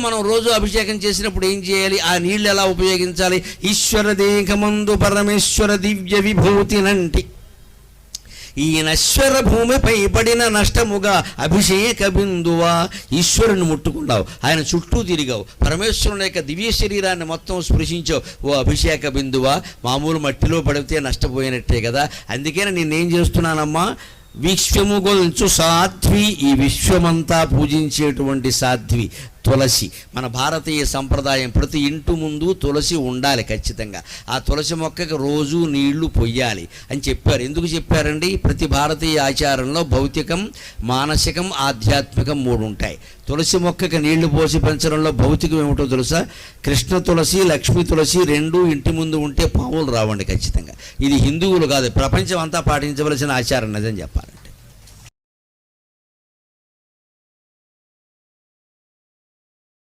మనం రోజు అభిషేకం చేసినప్పుడు ఏం చేయాలి? ఆ నీళ్ళు ఎలా ఉపయోగించాలి? ఈశ్వర దేహమందు పరమేశ్వర దివ్య విభూతినంటి ఈ నశ్వర భూమిపై పడిన నష్టముగా అభిషేక బిందువా ఈశ్వరుని ముట్టుకున్నావు ఆయన చుట్టూ తిరిగావు. పరమేశ్వరుని యొక్క దివ్య శరీరాన్ని మొత్తం స్పృశించావు. ఓ అభిషేక బిందువా మామూలు మట్టిలో పడితే నష్టపోయినట్టే కదా. అందుకనే నేనేం చేస్తున్నానమ్మా? విశ్వము గొల్చు సాధ్వి ఈ విశ్వమంతా పూజించేటువంటి సాధ్వి. తులసి. మన భారతీయ సంప్రదాయం ప్రతి ఇంటి ముందు తులసి ఉండాలి ఖచ్చితంగా. ఆ తులసి మొక్కకి రోజు నీళ్ళు పొయ్యాలి అని చెప్పారు. ఎందుకు చెప్పారండి? ప్రతి భారతీయ ఆచారంలో భౌతికం మానసికం ఆధ్యాత్మికం మూడు ఉంటాయి. తులసి మొక్కకి నీళ్ళు పోసి పెంచడంలో భౌతికం ఏమిటో తెలుసా? కృష్ణ తులసి లక్ష్మీ తులసి రెండు ఇంటి ముందు ఉంటే పాములు రావండి ఖచ్చితంగా. ఇది హిందువులు కాదు ప్రపంచం అంతా పాటించవలసిన ఆచారం నిజం చెప్పాలి.